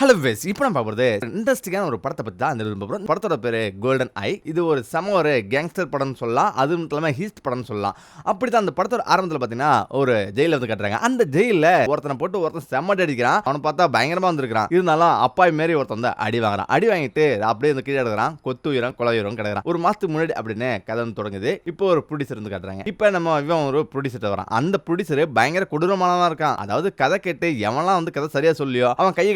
Hello வெஸ் இப்போ நம்ம பார்க்குறது இன்ட்ரெஸ்டிங்கான ஒரு படத்தை பற்றி தான் அந்த போகிறோம் படத்தோட பேர் கோல்டன் ஐ இது ஒரு செம ஒரு கேங்ஸ்டர் படம்னு சொல்லலாம். அது மட்டும் இல்லாமல் ஹீஸ்ட் படம்னு சொல்லலாம். அப்படி தான் அந்த படத்தோட ஆரம்பத்தில் பார்த்தீங்கன்னா ஒரு ஜெயிலில் வந்து கட்டுறாங்க. அந்த ஜெயிலில் ஒருத்தனை போட்டு ஒருத்தன் செம்மட் அடிக்கிறான். அவனை பார்த்தா பயங்கரமாக வந்திருக்கான் இருந்தாலும் அப்பாய் மாரி ஒருத்தன் வந்து அடி வாங்குறான். அடி வாங்கிட்டு அப்படியே வந்து கீழே எடுக்கிறான் கொத்து உயிரம் கொலை உயிரம் கிடைக்கிறான். ஒரு மாதத்துக்கு முன்னாடி அப்படின்னு கதை வந்து தொடங்குது. இப்போ ஒரு ப்ரொடியூசர் வந்து கட்டுறாங்க. இப்போ நம்ம இவன் ஒரு ப்ரொடியூசர் வரான். அந்த ப்ரொடியூசர் பயங்கர கொடூரமானவன் இருக்கான். அதாவது கதை கேட்டு எவன்லாம் வந்து கதை சரியாக சொல்லியோ அவன் கையை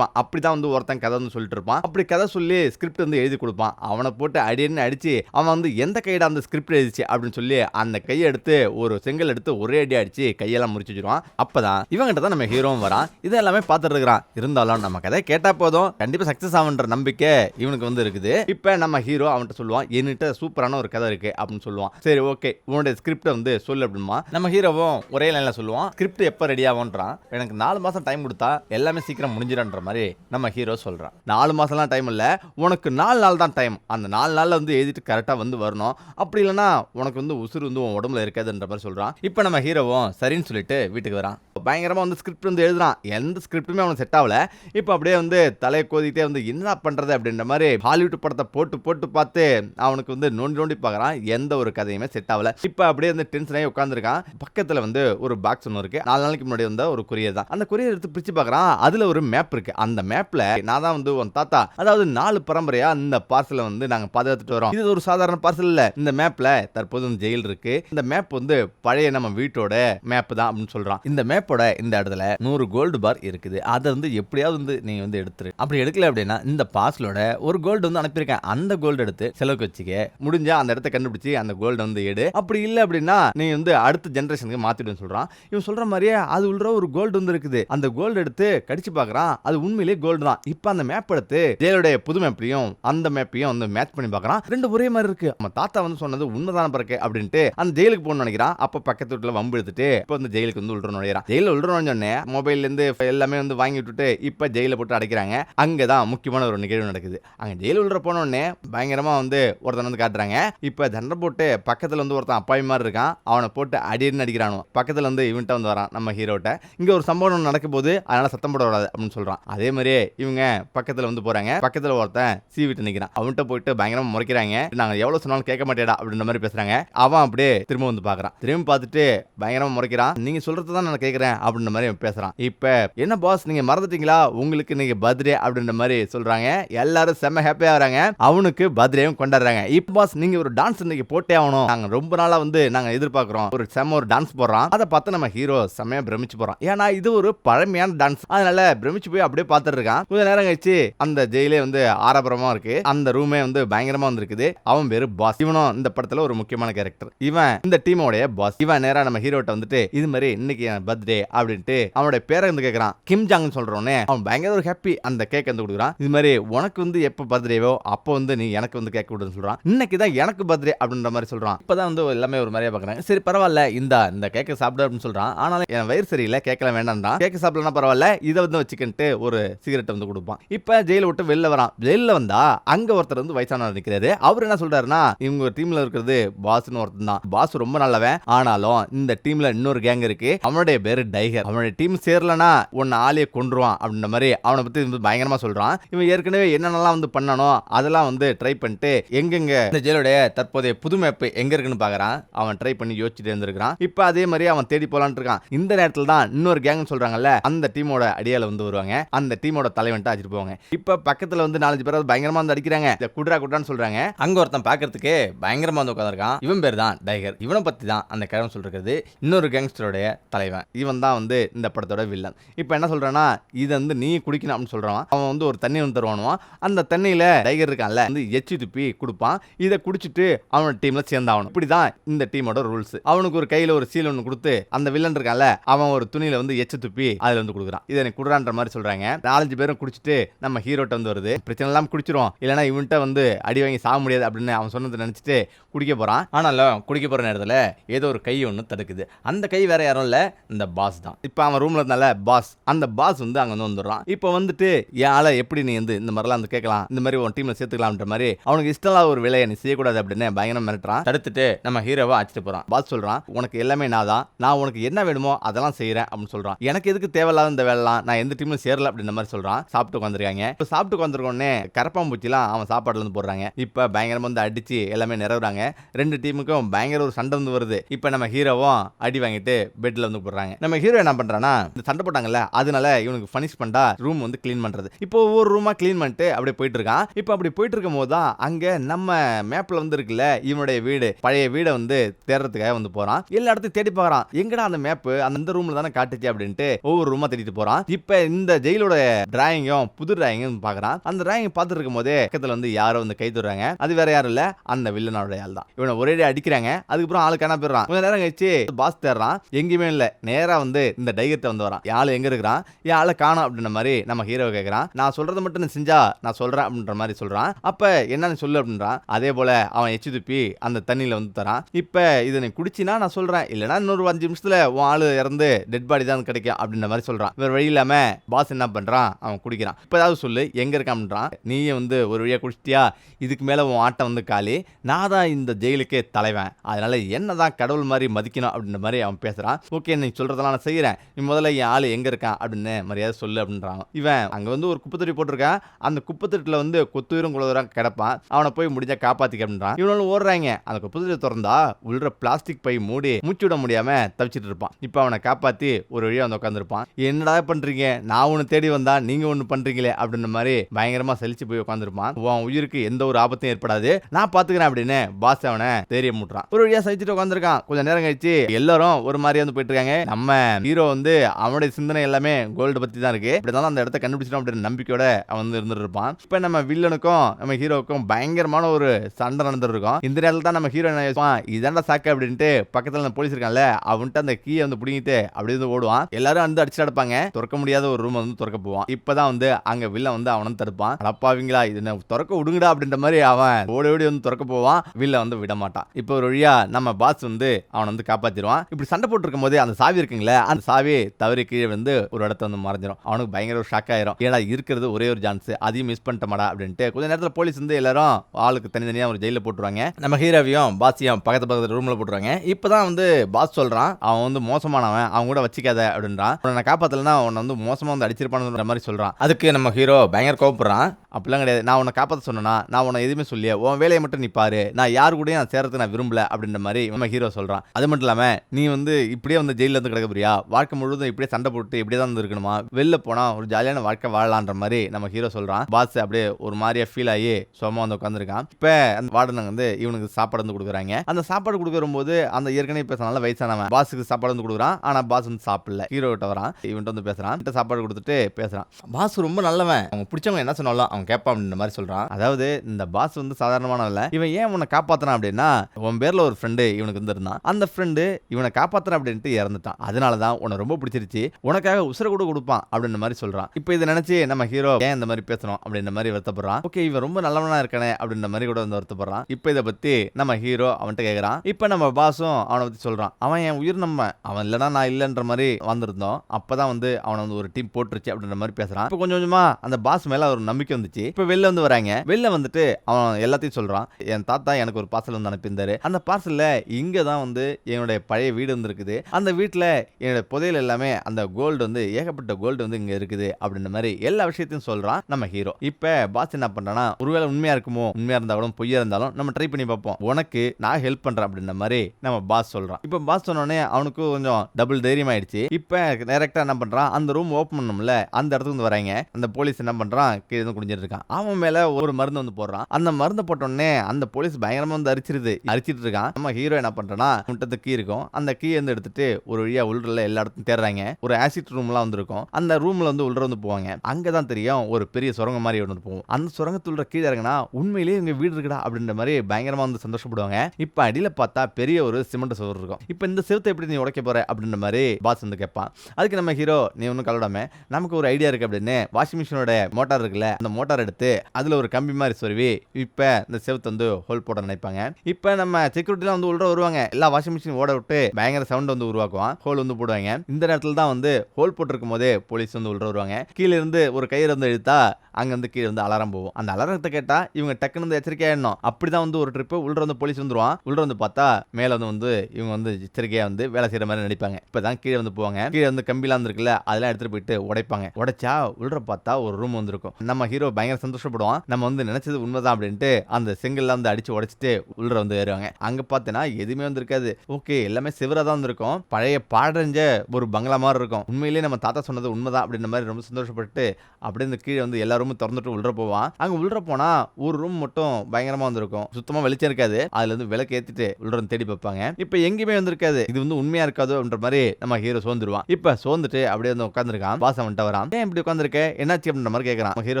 இருப்பான். அப்படி தான் வந்து ஒருத்தன் கதை வந்து சொல்லிட்டு இருப்பான் அப்படி கதை சொல்லி ஸ்கிரிப்ட் வந்து எழுதி கொடுப்பான். அவனை போட்டு அடின்னு அடிச்சு அவன் வந்து எந்த கையிட அந்த ஸ்கிரிப்ட் எழுதிச்சு அப்படின்னு சொல்லி அந்த கையை எடுத்து ஒரு செங்கல் எடுத்து ஒரே அடி அடிச்சு கையெல்லாம் முறிச்சு வச்சிருவான். அப்பதான் இவங்கிட்ட தான் நம்ம ஹீரோவும் வரான். இது எல்லாமே பார்த்துட்டு இருக்கிறான். இருந்தாலும் நம்ம கதை கேட்டா போதும். கண்டிப்பா சக்சஸ் ஆகுன்ற நம்பிக்கை இவனுக்கு வந்து இருக்குது. இப்போ நம்ம ஹீரோ அவன்கிட்ட சொல்லுவான் என்கிட்ட சூப்பரான ஒரு கதை இருக்கு அப்படின்னு சொல்லுவான். சரி ஓகே உன்னுடைய ஸ்கிரிப்டை வந்து சொல்லு அப்படிமா நம்ம ஹீரோவும் ஒரே லைன்ல சொல்லுவான். ஸ்கிரிப்ட் எப்போ ரெடி ஆகும்ன்றான். எனக்கு நாலு மாசம் டைம் கொடுத்தா எல்லாமே சீக்கிரம் முடிஞ்சிடன்ற மாதிரி நம்ம ஹீரோ சொல்கிறான் நாலு மாதம்லாம் டைம் இல்லை உனக்கு நாலு நாள் தான் டைம் அந்த நாலு நாளில் வந்து எழுதிட்டு கரெக்டாக வந்து வரணும். அப்படி இல்லைன்னா உனக்கு வந்து உசுறு வந்து உன் உடம்புல இருக்காதுன்ற மாதிரி சொல்கிறான் இப்போ நம்ம ஹீரோவும் சரின்னு சொல்லிட்டு வீட்டுக்கு வரான். பயங்கரமாக வந்து ஸ்கிரிப்ட் வந்து எழுதுறான். எந்த ஸ்கிரிப்ட்டுமே அவனுக்கு செட் ஆகல. இப்போ அப்படியே வந்து தலையை கோதிக்கிட்டே வந்து என்ன பண்ணுறது அப்படின்ற மாதிரி ஹாலிவுட் படத்தை போட்டு போட்டு பார்த்து அவனுக்கு வந்து நோண்டி நோண்டி பார்க்குறான். எந்த ஒரு கதையுமே செட் ஆகல. இப்போ அப்படியே வந்து டென்ஷன் ஆகி உட்காந்துருக்கான் பக்கத்தில் வந்து ஒரு பாக்ஸ் ஒன்று இருக்குது நாலு நாளைக்கு முன்னாடி வந்த ஒரு கொரியர் தான். அந்த கொரியர் எடுத்து பிரித்து பார்க்குறான். அதில் ஒரு மேப் இருக்குது அந்த மேப்பில் நான் தான் வந்து உன் தாத்தா. அதாவது நாலு பரம்பரையாக இந்த பார்சலை வந்து நாங்கள் பாதுகாத்துட்டு வரோம். இது ஒரு சாதாரண பார்சல் இல்லை. இந்த மேப்பில் தற்போது ஜெயில் இருக்குது இந்த மேப் வந்து பழைய நம்ம வீட்டோட மேப் தான் அப்படின்னு சொல்கிறான் இந்த மேப் மேப்போட இந்த இடத்துல நூறு கோல்டு பார் இருக்குது. அதை வந்து எப்படியாவது வந்து நீங்கள் வந்து எடுத்துரு. அப்படி எடுக்கல அப்படின்னா இந்த பாஸ்லோட ஒரு கோல்டு வந்து அனுப்பியிருக்கேன். அந்த கோல்டு எடுத்து செலவுக்கு வச்சுக்க. முடிஞ்சா அந்த இடத்த கண்டுபிடிச்சி அந்த கோல்டு வந்து எடு. அப்படி இல்லை அப்படின்னா நீ வந்து அடுத்த ஜென்ரேஷனுக்கு மாத்திடுன்னு சொல்கிறான் இவன் சொல்கிற மாதிரியே அது உள்ள ஒரு கோல்டு வந்து இருக்குது. அந்த கோல்டு எடுத்து கடிச்சு பார்க்குறான் அது உண்மையிலேயே கோல்டு தான். இப்போ அந்த மேப் எடுத்து ஜெயலுடைய புது மேப்பையும் அந்த மேப்பையும் வந்து மேட்ச் பண்ணி பார்க்குறான் ரெண்டு ஒரே மாதிரி இருக்கு. நம்ம தாத்தா வந்து சொன்னது உண்மைதான பிறகு அப்படின்ட்டு அந்த ஜெயிலுக்கு போகணும்னு நினைக்கிறான். அப்போ பக்கத்து வீட்டில் வம்பு எடுத்துட்டு இப்போ வந்து ஜெயிலுக்கு வந்து உள்ள நுழையிறான். ஜெயில உள்ள நுழைஞ்சோடனே மொபைல்ல இருந்து எல்லாமே வந்து வாங்கி விட்டுட்டு இப்ப ஜெயில போட்டு அடைக்கிறாங்க. அங்கதான் முக்கியமான ஒரு நிகழ்வு நடக்குது. அங்க ஜெயில உள்ள போனோடனே பயங்கரமாக பயங்கரமா வந்து ஒருத்தன் வந்து காட்டுறாங்க. இப்ப தண்டனை போட்டு பக்கத்துல வந்து ஒருத்தன் அப்பாவி மாதிரி இருக்கான். அவனை போட்டு அடின்னு அடிக்கிறானோ பக்கத்துல வந்து இவன்ட்ட வந்து வரான் நம்ம ஹீரோட்ட இங்க ஒரு சம்பவம் ஒண்ணு நடக்கும் போது அதனால சத்தம் போட வராது அப்படின்னு சொல்றான். அதே மாதிரியே இவங்க பக்கத்துல வந்து போறாங்க. பக்கத்துல ஒருத்தன் சீவிட்டு நிக்கிறான். அவன்கிட்ட போயிட்டு பயங்கரமா முறைக்கிறாங்க. நாங்க எவ்வளவு சொன்னாலும் கேட்க மாட்டேடா அப்படின்ற மாதிரி பேசுறாங்க. அவன் அப்படியே திரும்ப வந்து பாக்குறான். திரும்ப பார்த்துட்டு பயங்கரமா முறைக்கிறான். நீங்க சொல்றது தான் நான் கேட்குறேன் அப்படின்ற மாதிரி அவன் பேசுறான். இப்ப என்ன பாஸ் நீங்க மறந்துட்டீங்களா? உங்களுக்கு இன்னைக்கு பர்த்டே அப்படின்ற மாதிரி சொல்றாங்க. எல்லாரும் செம்ம ஹாப்பியா வராங்க. அவனுக்கு பர்த்டேவும் கொண்டாடுறாங்க. இப்ப பாஸ் நீங்க ஒரு டான்ஸ் இன்னைக்கு போட்டே ஆகணும். நாங்க ரொம்ப நாளா வந்து நாங்க எதிர்பார்க்கிறோம். ஒரு செம்ம ஒரு டான்ஸ் போடுறான். அதை பார்த்து நம்ம ஹீரோ செம்மையா பிரமிச்சு போறான். ஏன்னா இது ஒரு பழமையான டான்ஸ் அதனால பிரமிச்சு போய் அப்படியே பார்த்துட்டு இருக்கான். கொஞ்ச நேரம் கழிச்சு அந்த ஜெயிலே வந்து ஆரபரமா இருக்கு. அந்த ரூமே வந்து பயங்கரமா வந்திருக்குது. அவன் பேரு பாஸ் இவனும் இந்த படத்துல ஒரு முக்கியமான கேரக்டர் இவன் இந்த டீமோடைய பாஸ் இவன் நேராக நம்ம ஹீரோட்ட வந்துட்டு இது மாதிரி இன்னைக்கு என் பர்த்டே அப்படின்ட்டு அவனுடைய பேரை வந்து கேட்கறான் கிம் ஜாங்னு சொல்றோன்னே அவன் பயங்கர ஒரு ஹாப்பி அந்த கேக் வந்து கொடுக்குறான். இது மாதிரி உனக்கு வந்து எப்போ பர்த்டேவோ அப்போ வந்து நீ எனக்கு வந்து கேக் கொடுன்னு சொல்றான். இன்னைக்கு தான் எனக்கு பர்த்டே அப்படின்ற மாதிரி சொல்றான். இப்பதான் வந்து எல்லாமே ஒரு மாதிரியா பாக்குறாங்க. சரி பரவாயில்ல இந்த இந்த கேக்கை சாப்பிடு அப்படின்னு சொல்றான். ஆனாலும் என் வயிறு சரியில்லை கேட்கலாம் வேண்டாம் தான் கேக்கு சாப்பிடலாம் பரவாயில்ல இதை வந்து வச்சுக்கிட்டு ஒரு சிகரெட் வந்து கொடுப்பான். இப்ப ஜெயில விட்டு வெளில வரான். வெளில வந்தா அங்க ஒருத்தர் வந்து வயசானவர் நிக்கிறாரு. அவர் என்ன சொல்றாருன்னா இவங்க டீம்ல இருக்கிறது பாஸ்னு ஒருத்தன் தான். பாஸ் ரொம்ப நல்லவன். ஆனாலும் இந்த டீம்ல இன்னொரு கேங் இருக்கு. அவனுடைய பேரு டைகர். அவனுடைய டீம் சேரலனா உன்னை ஆளைய கொண்டுருவான் அப்படின்ற மாதிரி அவனை பத்தி வந்து பயங்கரமா சொல்றான். இவன் ஏற்கனவே என்னென்னலாம் வந்து பண்ணனோ அதெல்லாம் வந்து ட்ரை பண்ணிட்டு எங்கெங்க இந்த ஜெயிலுடைய தற்போதைய புது மேப் எங்க இருக்குன்னு பாக்குறான். அவன் ட்ரை பண்ணி யோசிச்சுட்டு இருந்திருக்கான் இப்போ அதே மாதிரி அவன் தேடி போலான்னு இருக்கான். இந்த நேரத்துல தான் இன்னொரு கேங் சொல்றாங்கல்ல அந்த டீமோட அடியால வந்து வருவாங்க. அந்த டீமோட தலைவன்ட்டு அடிச்சிட்டு போவாங்க. இப்ப பக்கத்துல வந்து நாலஞ்சு பேர் பயங்கரமா வந்து அடிக்கிறாங்க. குடுறா குட்ரா குட்ரான்னு சொல்றாங்க. அங்க ஒருத்தன் பாக்குறதுக்கு பயங்கரமா வந்து உட்காந்துருக்கான் இவன் பேர் தான் டைகர். இவனை பத்தி தான் அந்த கிழமை சொல்றது இன்னொரு கேங்ஸ்டருடைய தலைவன். இவன் தான் வந்து இந்த படத்தோட வில்லன். இப்போ என்ன சொல்கிறேன்னா இதை வந்து நீ குடிக்கணும் அப்படின்னு சொல்கிறான் அவன் வந்து ஒரு தண்ணி வந்து தருவானுவான். அந்த தண்ணியில் டைகர் இருக்கான்ல வந்து எச்சி துப்பி கொடுப்பான். இதை குடிச்சிட்டு அவனோட டீமில் சேர்ந்தாகணும். இப்படிதான் இந்த டீமோட ரூல்ஸ் அவனுக்கு ஒரு கையில் ஒரு சீல் ஒன்று கொடுத்து அந்த வில்லன் இருக்கான்ல அவன் ஒரு துணியில் வந்து எச்சி துப்பி அதில் வந்து கொடுக்குறான். இதை எனக்கு குடுறான்ற மாதிரி சொல்கிறாங்க நாலஞ்சு பேரும் குடிச்சிட்டு நம்ம ஹீரோட்ட வந்து வருது. பிரச்சனை இல்லாமல் குடிச்சிரும் இல்லைன்னா இவன்கிட்ட வந்து அடி வாங்கி சாக முடியாது அப்படின்னு அவன் சொன்னதை நினச்சிட்டு குடிக்க போகிறான் ஆனாலும் குடிக்க போகிற நேரத்தில் ஏதோ ஒரு கை ஒன்று தடுக்குது. அந்த கை வேற யாரும் இல்லை இந்த பாஸ் பாஸ் தான். இப்போ அவன் ரூமில் இருந்தால பாஸ் அந்த பாஸ் வந்து அங்கே வந்து வந்துடுறான். இப்போ வந்துட்டு என் எப்படி நீ வந்து இந்த மாதிரிலாம் வந்து கேட்கலாம்? இந்த மாதிரி உன் டீமில் சேர்த்துக்கலாம்ன்ற மாதிரி அவனுக்கு இஷ்டம் இல்லாத ஒரு விலையை நீ செய்யக்கூடாது அப்படின்னு பயங்கரம் மிரட்டுறான். தடுத்துட்டு நம்ம ஹீரோவை அழைச்சிட்டு போகிறான் பாஸ் சொல்கிறான் உனக்கு எல்லாமே நான் தான். நான் உனக்கு என்ன வேணுமோ அதெல்லாம் செய்கிறேன் அப்படின்னு சொல்கிறான் எனக்கு எதுக்கு தேவையில்லாத இந்த வேலைலாம்? நான் எந்த டீம்ல சேரல அப்படின்ற மாதிரி சொல்கிறான் சாப்பிட்டு வந்திருக்காங்க இப்போ சாப்பிட்டு வந்திருக்கோடனே கரப்பாம்பூச்சிலாம் அவன் சாப்பாடுல இருந்து போடுறாங்க. இப்போ பயங்கரமாக வந்து அடிச்சு எல்லாமே நிறவுறாங்க ரெண்டு டீமுக்கும் பயங்கர ஒரு சண்டை வந்து வருது. இப்போ நம்ம ஹீரோவும் அடி வாங்கிட்டு பெட்டில் வந்து போடுறாங்க. நம்ம நம்ம ஹீரோ என்ன பண்றானா இந்த சண்டை போட்டாங்கல்ல அதனால இவனுக்கு பனிஷ் பண்ணா ரூம் வந்து க்ளீன் பண்றது. இப்போ ஒவ்வொரு ரூமா க்ளீன் பண்ணிட்டு அப்படியே போயிட்டு இருக்கான் இப்போ அப்படி போயிட்டு இருக்கும் போது தான் அங்க நம்ம மேப்ல வந்து இருக்குல்ல இவனுடைய வீடு பழைய வீடை வந்து தேடுறதுக்காக வந்து போறான். எல்லா இடத்தையும் தேடி பார்க்குறான். எங்கடா அந்த மேப் அந்த ரூம்ல தானே காட்டுச்சு அப்படின்ட்டு ஒவ்வொரு ரூமா தேடிட்டு போறான். இப்போ இந்த ஜெயிலோட டிராயிங்கும் புது டிராயிங்கும் பார்க்கறான். அந்த டிராயிங் பார்த்துட்டு இருக்கும் போதே பக்கத்துல வந்து யாரோ வந்து கை தருவாங்க அது வேற யாரும் இல்ல அந்த வில்லனோட ஆள் தான் இவனை ஒரே அடிக்கிறாங்க. அதுக்கப்புறம் ஆளுக்கான போயிடுறான்? கொஞ்சம் நேரம் கழிச்சு பாஸ் தேடுறான். எங்கேயுமே இல்லை நேரா வந்து இந்த டைகத்தை வந்து வரான். யாழ் எங்க இருக்கிறான்? என் காணும் அப்படின்ற மாதிரி நம்ம ஹீரோ கேட்கறான் நான் சொல்றதை மட்டும் நீ செஞ்சா நான் சொல்றேன் அப்படின்ற மாதிரி சொல்றான். அப்ப என்னன்னு சொல்லு அப்படின்றான். அதே போல அவன் எச்சு துப்பி அந்த தண்ணியில வந்து தரான். இப்ப இதை நீ குடிச்சினா நான் சொல்றேன். இல்லைன்னா இன்னொரு அஞ்சு நிமிஷத்துல உன் ஆளு இறந்து டெட் பாடி தான் கிடைக்கும் அப்படின்ற மாதிரி சொல்றான். வேற வழி இல்லாம பாஸ் என்ன பண்றான்? அவன் குடிக்கிறான். இப்ப ஏதாவது சொல்லு. எங்க இருக்கான்றான் நீயே வந்து ஒரு வழியா குடிச்சிட்டியா? இதுக்கு மேல உன் ஆட்டம் வந்து காலி. நான் தான் இந்த ஜெயிலுக்கே தலைவன். அதனால என்னதான் கடவுள் மாதிரி மதிக்கணும் அப்படின்ற மாதிரி அவன் பேசுறான். ஓகே நீ சொல்றதெல்லாம் நான் செய்யறேன் நீ முதல்ல என் ஆளு எங்க இருக்கான் அப்படின்னு மரியாதை சொல்லு அப்படின்றான் இவன் அங்க வந்து ஒரு குப்பத்தொட்டி போட்டிருக்கான் அந்த குப்பத்தொட்டில வந்து கொத்துயிரும் குளதுரம் கிடப்பான். அவனை போய் முடிஞ்சா காப்பாற்றிக்க அப்படின்றான். இவனும் ஓடுறாங்க. அந்த குப்பத்தொட்டி திறந்தா உள்ள பிளாஸ்டிக் பை மூடி மூச்சு விட முடியாம தவிச்சிட்டு இருப்பான். இப்போ அவனை காப்பாத்தி ஒரு வழியா வந்து உட்காந்துருப்பான் என்னடா பண்றீங்க? நான் ஒன்று தேடி வந்தா நீங்க ஒன்று பண்றீங்களே? அப்படின்ற மாதிரி பயங்கரமா சலிச்சு போய் உட்காந்துருப்பான் உன் உயிருக்கு எந்த ஒரு ஆபத்தும் ஏற்படாது. நான் பார்த்துக்கிறேன் அப்படின்னு பாஸ் அவனை தேரிய முட்டுறான். ஒரு வழியா சலிச்சுட்டு உட்காந்துருக்கான் கொஞ்ச நேரம் கழிச்சு எல்லாரும் ஒரு மாதிரி வந்து போயிட்டு இருக்காங்க. நம்ம ஹீரோ வந்து அவனுடைய சிந்தனை எல்லாமே கோல்டு பத்தி தான் இருக்கு. இப்படிதான் அந்த இடத்த கண்டுபிடிச்சிடும் அப்படின்னு நம்பிக்கையோட அவன் வந்து இருந்துட்டு இருப்பான் இப்ப நம்ம வில்லனுக்கும் நம்ம ஹீரோவுக்கும் பயங்கரமான ஒரு சண்டை நடந்துட்டு இந்த நேரத்தில் தான் நம்ம ஹீரோ என்ன யோசிப்பான்? இதாண்டா சாக்கு அப்படின்ட்டு பக்கத்துல அந்த போலீஸ் இருக்கான்ல அவன்ட்டு அந்த கீயை வந்து பிடிங்கிட்டு அப்படியே வந்து ஓடுவான். எல்லாரும் வந்து அடிச்சு நடப்பாங்க. திறக்க முடியாத ஒரு ரூம் வந்து திறக்க போவான். இப்பதான் வந்து அங்க வில்லன் வந்து அவனும் தடுப்பான். அடப்பாவீங்களா இது திறக்க விடுங்கடா அப்படின்ற மாதிரி அவன் ஓடி ஓடி வந்து திறக்க போவான். வில்ல வந்து விட மாட்டான். இப்போ ஒரு வழியா நம்ம பாஸ் வந்து அவனை வந்து காப்பாத்திடுவான். இப்படி சண்டை போட்டு இருக்கும் போது அந்த சாவி இருக்குங்களே அந்த சாவி தவறி கீழே வந்து ஒரு இடத்த வந்து மறைஞ்சிரும். அவனுக்கு பயங்கர ஒரு ஷாக் ஆயிரும். ஏன்னா இருக்கிறது ஒரே ஒரு சான்ஸ் அதையும் மிஸ் பண்ணிட்டமாடா அப்படின்ட்டு கொஞ்ச நேரத்தில் போலீஸ் வந்து எல்லாரும் ஆளுக்கு தனித்தனியாக ஒரு ஜெயில போட்டுருவாங்க. நம்ம ஹீரோவையும் பாசியும் பக்கத்து பக்கத்து ரூம்ல போட்டுருவாங்க. இப்போ தான் வந்து பாஸ் சொல்றான் அவன் வந்து மோசமானவன் அவன் கூட வச்சிக்காத அப்படின்றான். உன்னை காப்பாற்றலன்னா காப்பாத்தலன்னா உன்னை வந்து மோசமாக வந்து அடிச்சிருப்பானுன்ற மாதிரி சொல்றான். அதுக்கு நம்ம ஹீரோ பயங்கர கோபப்படுறான் அப்படிலாம் கிடையாது. நான் உன்னை காப்பாற்ற சொன்னா நான் உன்னை எதுவுமே சொல்லியே உன் வேலையை மட்டும் நீ பாரு. நான் யாரு கூடயும் நான் சேரத்துக்கு நான் விரும்பல அப்படின்ற மாதிரி நம்ம ஹீரோ சொல்றான். அது மட்டும் இல்லாமல் நீ வந்து இப்படியே வந்து ஜெயிலில் இருந்து கிடக்க போறியா வாழ்க்கை முழுவதும் இப்படியே சண்டை போட்டு இப்படியே தான் இருக்கணுமா வெளில போனா ஒரு ஜாலியான வாழ்க்கை வாழலான்ற மாதிரி நம்ம ஹீரோ சொல்றான். பாஸ் அப்படியே ஒரு மாதிரியா ஃபீல் ஆகி சும்மா வந்து உட்காந்துருக்கான் இப்ப அந்த வார்டனுங்க வந்து இவனுக்கு சாப்பாடு வந்து கொடுக்குறாங்க. அந்த சாப்பாடு கொடுக்கும்போது அந்த ஏற்கனவே பேசினால வயசானவன் பாஸுக்கு சாப்பாடு வந்து கொடுக்குறான். ஆனா பாஸ் வந்து சாப்பிடல. ஹீரோ கிட்ட வரான். இவன்ட்டு வந்து பேசுறான். கிட்ட சாப்பாடு கொடுத்துட்டு பேசுறான். பாஸ் ரொம்ப நல்லவன். அவங்க பிடிச்சவங்க என்ன சொன்னாலும் அவன் கேட்பான் அப்படின்ற மாதிரி சொல்றான். அதாவது இந்த பாஸ் வந்து சாதாரணமானவன் இல்ல. இவன் ஏன் உன்னை காப்பாத்தினான் அப்படின்னா உன் பேர்ல ஒரு ஃப்ரெண்டு இவனுக்கு வந்து இருந்தான் அந்த ஃப்ரெண்டு இவனை காப்பாத்துறான் அப்படின்ட்டு இறந்துட்டான். அதனால தான் உன்னை ரொம்ப பிடிச்சிருச்சு. உனக்காக உசுர கூட கொடுப்பான் அப்படின்ற மாதிரி சொல்றான். இப்போ இதை நினைச்சு நம்ம ஹீரோ ஏன் இந்த மாதிரி பேசணும் அப்படின்ற மாதிரி வருத்தப்படுறான். ஓகே இவன் ரொம்ப நல்லவனா இருக்கானே அப்படின்ற மாதிரி கூட வந்து வருத்தப்படுறான். இப்போ இதை பத்தி நம்ம ஹீரோ அவன்கிட்ட கேட்கறான் இப்போ நம்ம பாஸும் அவனை பத்தி சொல்றான். அவன் என் உயிர் நம்ம. அவன் இல்லைனா நான் இல்லைன்ற மாதிரி வந்திருந்தோம். அப்பதான் வந்து அவனை வந்து ஒரு டீம் போட்டுருச்சு அப்படின்ற மாதிரி பேசுறான். இப்போ கொஞ்சம் கொஞ்சமா அந்த பாஸ் மேல ஒரு நம்பிக்கை வந்துச்சு. இப்போ வெளில வந்து வராங்க. வெளில வந்துட்டு அவன் எல்லாத்தையும் சொல்றான். என் தாத்தா எனக்கு ஒரு பார்சல் வந்து அனுப்பியிருந்தாரு. அந்த பார்சல்ல இங்க தான் வந்து என்னுடைய பழைய வீடு வந்துருக்குது. அந்த வீட்டில் என்னோட புதையல் எல்லாமே அந்த கோல்டு வந்து ஏகப்பட்ட கோல்டு வந்து இங்க இருக்குது அப்படின்ற மாதிரி எல்லா விஷயத்தையும் சொல்றான் நம்ம ஹீரோ இப்ப பாஸ் என்ன பண்றானா ஒருவேளை உண்மையா இருக்குமோ உண்மையா இருந்தாலும் கூட பொய்யா இருந்தாலும் நம்ம ட்ரை பண்ணி பார்ப்போம். உனக்கு நான் ஹெல்ப் பண்றேன் அப்படின்ற மாதிரி நம்ம பாஸ் சொல்றான். இப்ப பாஸ் சொன்னோடனே அவனுக்கு கொஞ்சம் டபுள் தைரியம் ஆயிடுச்சு இப்ப டைரக்டா என்ன பண்றான் அந்த ரூம் ஓப்பன் பண்ணோம்ல அந்த இடத்துக்கு வந்து வராங்க. அந்த போலீஸ் என்ன பண்றான் கீழே தான் குடிஞ்சிட்டு இருக்கான். அவன் மேல ஒரு மருந்து வந்து போடுறான். அந்த மருந்து போட்டோடனே அந்த போலீஸ் பயங்கரமா வந்து அரிச்சிருது அரிச்சிட்டு இருக்கான். நம்ம ஹீரோ என்ன பண்றானா முட்டத்து கீ இருக்கும். அந்த கீ வந்து எடுத்துட்டு ஒரு வழியா உள்ள எல்லா இடத்தையும் தேடுறாங்க. ஒரு ஆசிட் ரூம்லாம் வந்திருக்கும். அந்த ரூம்ல வந்து உள்ள வந்து போவாங்க. அங்கதான் தெரியும் ஒரு பெரிய சுரங்கம் மாதிரி ஒன்று போவோம் அந்த சுரங்கத்துல கீழே இறங்கினா உண்மையிலேயே இங்க வீடு இருக்குடா அப்படின்ற மாதிரி பயங்கரமா வந்து சந்தோஷப்படுவாங்க. இப்ப அடியில பார்த்தா பெரிய ஒரு சிமெண்ட் சுவர் இருக்கும். இப்ப இந்த செவத்தை எப்படி நீ உடைக்க போற அப்படின்ற மாதிரி பாஸ் வந்து கேட்பான். அதுக்கு நம்ம ஹீரோ நீ ஒன்றும் கலடாம நமக்கு ஒரு ஐடியா இருக்கு அப்படின்னு வாஷிங் மிஷினோட மோட்டார் இருக்குல்ல அந்த மோட்டார் எடுத்து அதுல ஒரு கம்பி மாதிரி சொருவி இப்ப இந்த செவத்தை வந்து ஹோல் போட நினைப்பாங்க. இப்ப நம்ம செக்யூரிட்டிலாம் வந்து உள்ள வருவாங்க. எல்லா வாஷிங் மிஷின் ஓட விட்டு பயங்கர சவுண்ட் வந்து உருவாக்குவான். ஹோல் வந்து போடுவாங்க. இந்த நேரத்தில் தான் வந்து ஹோல் போட்டிருக்கும் போதே போலீஸ் வந்து உள்ள வருவாங்க. கீழே இருந்து ஒரு கயிறு வந்து இழுத்தா அங்க வந்து கீழே வந்து அலாரம் போகும். அந்த அலாரத்தை கேட்டா இவங்க டக்குன்னு வந்து எச்சரிக்கையாயிடணும் அப்படிதான் வந்து ஒரு ட்ரிப்பு உள்ள வந்து போலீஸ் வந்துருவான். உள்ள வந்து பார்த்தா மேல வந்து வந்து இவங்க வந்து எச்சரிக்கையா வந்து வேலை செய்யற மாதிரி நடிப்பாங்க. இப்பதான் கீழே வந்து போவாங்க. கீழே வந்து கம்பிலாம் இருக்குல்ல அதெல்லாம் எடுத்துட்டு போயிட்டு உடைப்பாங்க. உடைச்சா உள்ள பார்த்தா ஒரு ரூம் வந்திருக்கும். நம்ம ஹீரோ பயங்கர சந்தோஷப்படுவான். நம்ம வந்து நினைச்சது உண்மைதான் அப்படின்ட்டு அந்த செங்கல்லாம் வந்து அடிச்சு உடைச்சிட்டு உள்ள வந்து ஏறுவாங்க. அங்க பார்த்தேன்னா எதுவுமே வந்து இருக்காது ஓகே எல்லாமே சிவரா தான் வந்திருக்கும். பழைய பாடல் பாடஞ்ச ஒரு பங்களா மாதிரி இருக்கும். உண்மையிலேயே நம்ம தாத்தா சொன்னது உண்மைதான் அப்படின்ற மாதிரி ரொம்ப சந்தோஷப்பட்டு அப்படியே இந்த கீழே வந்து எல்லா ரூமும் திறந்துட்டு உள்ள போவான். அங்கே உள்ள போனா ஒரு ரூம் மட்டும் பயங்கரமா வந்திருக்கும். சுத்தமா வெளிச்சம் இருக்காது. அதுல இருந்து விளக்கு ஏத்திட்டு உள்ள தேடி பார்ப்பாங்க. இப்ப எங்கேயுமே வந்திருக்காது. இது வந்து உண்மையா இருக்காது அப்படின்ற மாதிரி நம்ம ஹீரோ சோர்ந்துருவான். இப்ப சோர்ந்துட்டு அப்படியே வந்து உட்காந்துருக்கான் பாசம் வந்துட்டு வரான். ஏன் இப்படி உட்காந்துருக்க என்னாச்சு? அப்படின்ற மாதிரி கேட்கறான் நம்ம ஹீரோ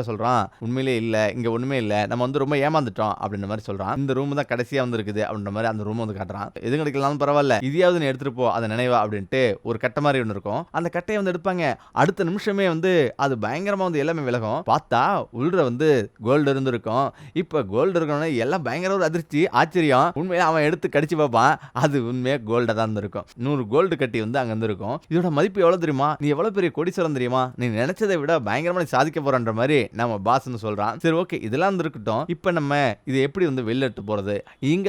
சொல்றான் உண்மையிலே இல்ல. இங்க ஒண்ணுமே இல்ல. நம்ம வந்து ரொம்ப ஏமாந்துட்டோம். அப்படின்ற மாதிரி சொல்றான். இந்த ரூம் தான் கடைசியா வந்துருக்குது அப்படின்ற மாதிரி அந்த ரூம் வந்து காட்டுறான். எது கிடைக்கலாம் பரவாயில்ல. இதையாவது நீ எடுத்துட்டு போ. அதை நினைவா அப்படின்ட்டு ஒரு கட்டை மாதிரி ஒன்று இருக்கும். அந்த கட்டையை வந்து எடுப்பாங்க. அடுத்த நிமிஷமே வந்து அது பயங்கரமாக வந்து எல்லாமே விலகும். பார்த்தா உள்ள வந்து கோல்டு இருந்திருக்கும் இப்போ கோல்டு இருக்கணும்னா எல்லாம் பயங்கர ஒரு அதிர்ச்சி ஆச்சரியம். உண்மையில அவன் எடுத்து கடிச்சு பார்ப்பான். அது உண்மையாக கோல்டாக தான் இருந்திருக்கும். நூறு கோல்டு கட்டி வந்து அங்கே இருந்திருக்கும். இதோட மதிப்பு எவ்வளவு தெரியுமா? நீ எவ்வளவு பெரிய கொடிசரம் தெரியுமா? நீ நினைச்சதை விட பயங்கரமாக நீ சாதிக்க போறன்ற மாதிரி நம்ம பாஸ்ன்னு சொல்கிறான் சரி ஓகே இதெல்லாம் இருந்திருக்கட்டும் இப்போ நம்ம இது எப்படி வந்து வெளியிட்டு எடுத்து போறது?